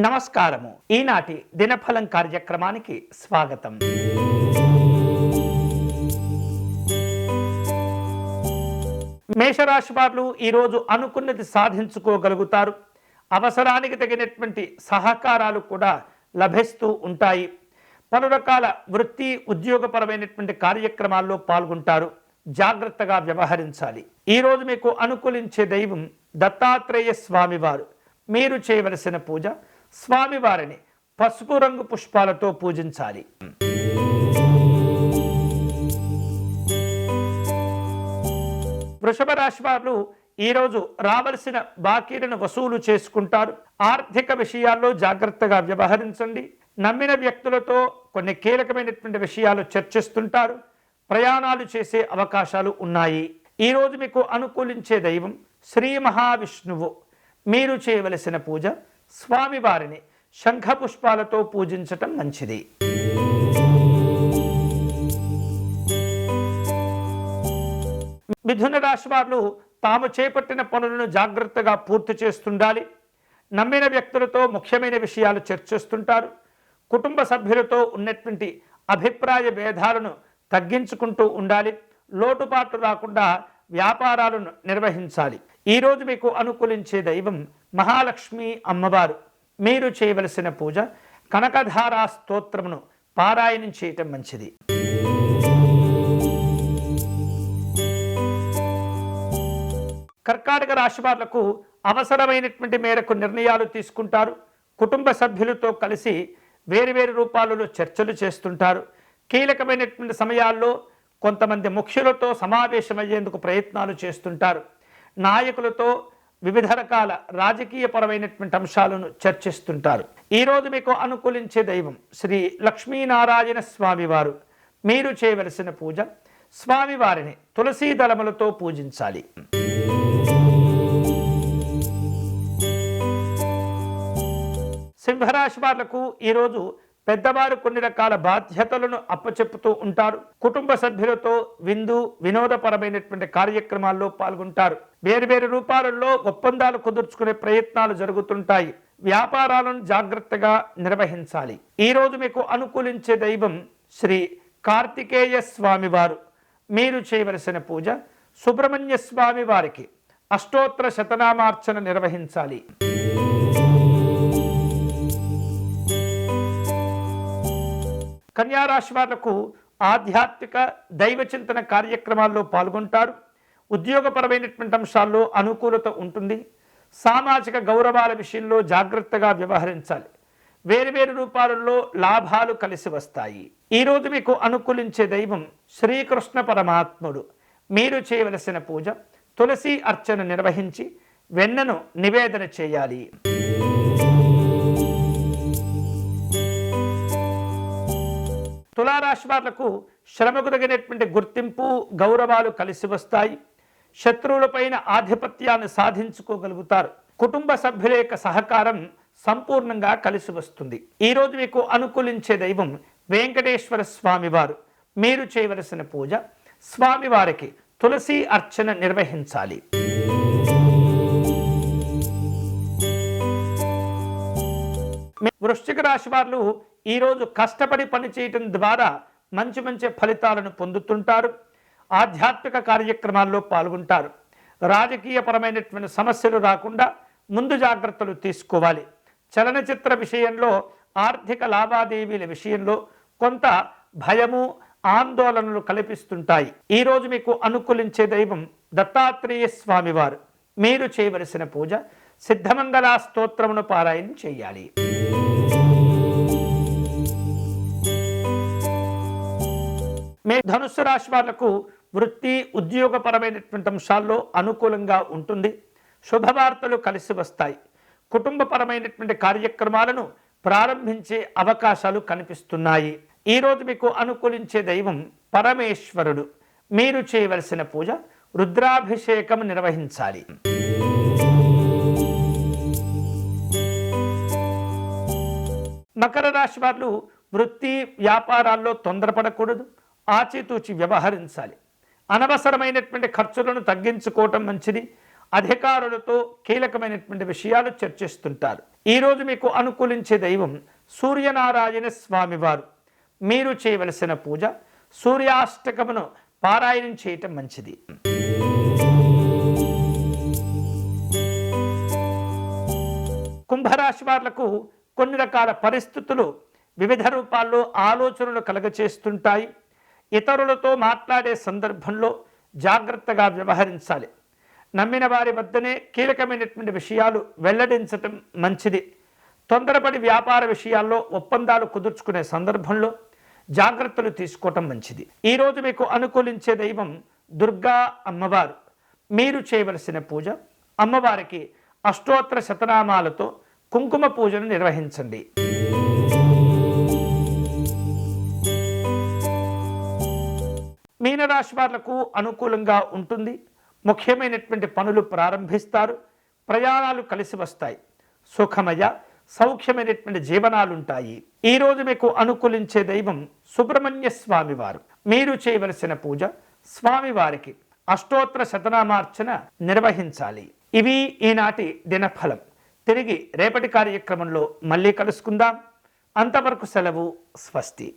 నమస్కారము. ఈనాటి దినఫలం కార్యక్రమానికి స్వాగతం. మేషరాశి వారు ఈరోజు అనుకున్నది సాధించుకోగలుగుతారు. అవసరానికి తగినటువంటి సహకారాలు కూడా లభిస్తూ ఉంటాయి. పలు రకాల వృత్తి ఉద్యోగపరమైనటువంటి కార్యక్రమాల్లో పాల్గొంటారు. జాగ్రత్తగా వ్యవహరించాలి. ఈరోజు మీకు అనుకూలించే దైవం దత్తాత్రేయ స్వామివారు మీరు చేయవలసిన పూజ స్వామివారిని పసుపు రంగు పుష్పాలతో పూజించాలి. వృషభ రాశి వారు ఈరోజు రావలసిన బాకీలను వసూలు చేసుకుంటారు. ఆర్థిక విషయాల్లో జాగ్రత్తగా వ్యవహరించండి. నమ్మిన వ్యక్తులతో కొన్ని కీలకమైనటువంటి విషయాలు చర్చిస్తుంటారు. ప్రయాణాలు చేసే అవకాశాలు ఉన్నాయి. ఈరోజు మీకు అనుకూలించే దైవం శ్రీ మహావిష్ణువు. మీరు చేయవలసిన పూజ స్వామివారిని శంఖపుష్పాలతో పూజించటం మంచిది. మిథున రాశి వారు తాము చేపట్టిన పనులను జాగ్రత్తగా పూర్తి చేస్తుండాలి. నమ్మిన వ్యక్తులతో ముఖ్యమైన విషయాలు చర్చిస్తుంటారు. కుటుంబ సభ్యులతో ఉన్నటువంటి అభిప్రాయ భేదాలను తగ్గించుకుంటూ ఉండాలి. లోటుపాట్లు రాకుండా వ్యాపారాలను నిర్వహించాలి. ఈరోజు మీకు అనుకూలించే దైవం మహాలక్ష్మి అమ్మవారు. మీరు చేయవలసిన పూజ కనకధారా స్తోత్రమును పారాయణం చేయటం మంచిది. కర్కాటక రాశి వాళ్ళకు అవసరమైనటువంటి మేరకు నిర్ణయాలు తీసుకుంటారు. కుటుంబ సభ్యులతో కలిసి వేరువేరు రూపాలలో చర్చలు చేస్తుంటారు. కీలకమైనటువంటి సమయాల్లో కొంతమంది ముఖ్యులతో సమావేశమయ్యేందుకు ప్రయత్నాలు చేస్తుంటారు. నాయకులతో వివిధ రకాల రాజకీయపరమైనటువంటి అంశాలను చర్చిస్తుంటారు. ఈరోజు మీకు అనుకూలించే దైవం శ్రీ లక్ష్మీనారాయణ స్వామివారు. మీరు చేయవలసిన పూజ స్వామివారిని తులసీ దళములతో పూజించాలి. సింహరాశి వాళ్ళకు ఈరోజు పెద్దవారు కొన్ని రకాల బాధ్యతలను అప్పచెప్పుతూ ఉంటారు. కుటుంబ సభ్యులతో విందు వినోదపరమైనటువంటి కార్యక్రమాల్లో పాల్గొంటారు. వేరువేరు రూపాలలో ఒప్పందాలు కుదుర్చుకునే ప్రయత్నాలు జరుగుతుంటాయి. వ్యాపారాలను జాగ్రత్తగా నిర్వహించాలి. ఈరోజు మీకు అనుకూలించే దైవం శ్రీ కార్తికేయ స్వామివారు. మీరు చేయవలసిన పూజ సుబ్రహ్మణ్య స్వామి వారికి అష్టోత్తర శతనామార్చన నిర్వహించాలి. కన్యారాశి వాళ్ళకు ఆధ్యాత్మిక దైవ చింతన కార్యక్రమాల్లో పాల్గొంటారు. ఉద్యోగపరమైనటువంటి అంశాల్లో అనుకూలత ఉంటుంది. సామాజిక గౌరవాల విషయంలో జాగ్రత్తగా వ్యవహరించాలి. వేరువేరు రూపాలలో లాభాలు కలిసి వస్తాయి. ఈరోజు మీకు అనుకూలించే దైవం శ్రీకృష్ణ పరమాత్ముడు. మీరు చేయవలసిన పూజ తులసి అర్చన నిర్వహించి వెన్నను నివేదన చేయాలి. తులారాశి వాళ్ళకు శ్రమకు తగినటువంటి గుర్తింపు గౌరవాలు కలిసి వస్తాయి. శత్రువులపైన ఆధిపత్యాన్ని సాధించుకోగలుగుతారు. కుటుంబ సభ్యుల యొక్క సహకారం సంపూర్ణంగా కలిసి వస్తుంది. ఈరోజు మీకు అనుకూలించే దైవం వెంకటేశ్వర స్వామివారు. మీరు చేయవలసిన పూజ స్వామివారికి తులసి అర్చన నిర్వహించాలి. వృశ్చిక రాశి వారు ఈరోజు కష్టపడి పనిచేయటం ద్వారా మంచి మంచి ఫలితాలను పొందుతుంటారు. ఆధ్యాత్మిక కార్యక్రమాల్లో పాల్గొంటారు. రాజకీయపరమైనటువంటి సమస్యలు రాకుండా ముందు జాగ్రత్తలు తీసుకోవాలి. చలనచిత్ర విషయంలో ఆర్థిక లావాదేవీల విషయంలో కొంత భయము ఆందోళనలు కల్పిస్తుంటాయి. ఈరోజు మీకు అనుకూలించే దైవం దత్తాత్రేయ స్వామివారు మీరు చేయవలసిన పూజ సిద్ధమంగళ స్తోత్రమును పారాయణం చేయాలి. మే ధనుస్సు రాశి వాళ్ళకు వృత్తి ఉద్యోగపరమైనటువంటి అంశాల్లో అనుకూలంగా ఉంటుంది. శుభవార్తలు కలిసి వస్తాయి. కుటుంబపరమైనటువంటి కార్యక్రమాలను ప్రారంభించే అవకాశాలు కనిపిస్తున్నాయి. ఈరోజు మీకు అనుకూలించే దైవం పరమేశ్వరుడు. మీరు చేయవలసిన పూజ రుద్రాభిషేకం నిర్వహించాలి. మకర రాశి వాళ్ళు వృత్తి వ్యాపారాల్లో తొందరపడకూడదు. ఆచితూచి వ్యవహరించాలి. అనవసరమైనటువంటి ఖర్చులను తగ్గించుకోవటం మంచిది. అధికారులతో కీలకమైనటువంటి విషయాలు చర్చిస్తుంటారు. ఈరోజు మీకు అనుకూలించే దైవం సూర్యనారాయణ స్వామివారు. మీరు చేయవలసిన పూజ సూర్యాష్టకమును పారాయణం చేయటం మంచిది. కుంభరాశి వాళ్ళకు కొన్ని రకాల పరిస్థితులు వివిధ రూపాల్లో ఆలోచనలు కలగచేస్తుంటాయి. ఇతరులతో మాట్లాడే సందర్భంలో జాగ్రత్తగా వ్యవహరించాలి. నమ్మిన వారి వద్దనే కీలకమైనటువంటి విషయాలు వెల్లడించటం మంచిది. తొందరపడి వ్యాపార విషయాల్లో ఒప్పందాలు కుదుర్చుకునే సందర్భంలో జాగ్రత్తలు తీసుకోవటం మంచిది. ఈరోజు మీకు అనుకూలించే దైవం దుర్గా అమ్మవారు. మీరు చేయవలసిన పూజ అమ్మవారికి అష్టోత్తర శతనామాలతో కుంకుమ పూజను నిర్వహించండి. మీనరాశి వాళ్ళకు అనుకూలంగా ఉంటుంది. ముఖ్యమైనటువంటి పనులు ప్రారంభిస్తారు. ప్రయాణాలు కలిసి వస్తాయి. సుఖమయ సౌఖ్యమైనటువంటి జీవనాలుంటాయి. ఈరోజు మీకు అనుకూలించే దైవం సుబ్రహ్మణ్య స్వామివారు. మీరు చేయవలసిన పూజ స్వామివారికి అష్టోత్తర శతనామార్చన నిర్వహించాలి. ఇవి ఈనాటి దినఫలం. తిరిగి రేపటి కార్యక్రమంలో మళ్ళీ కలుసుకుందాం. అంతవరకు సెలవు స్వస్తి.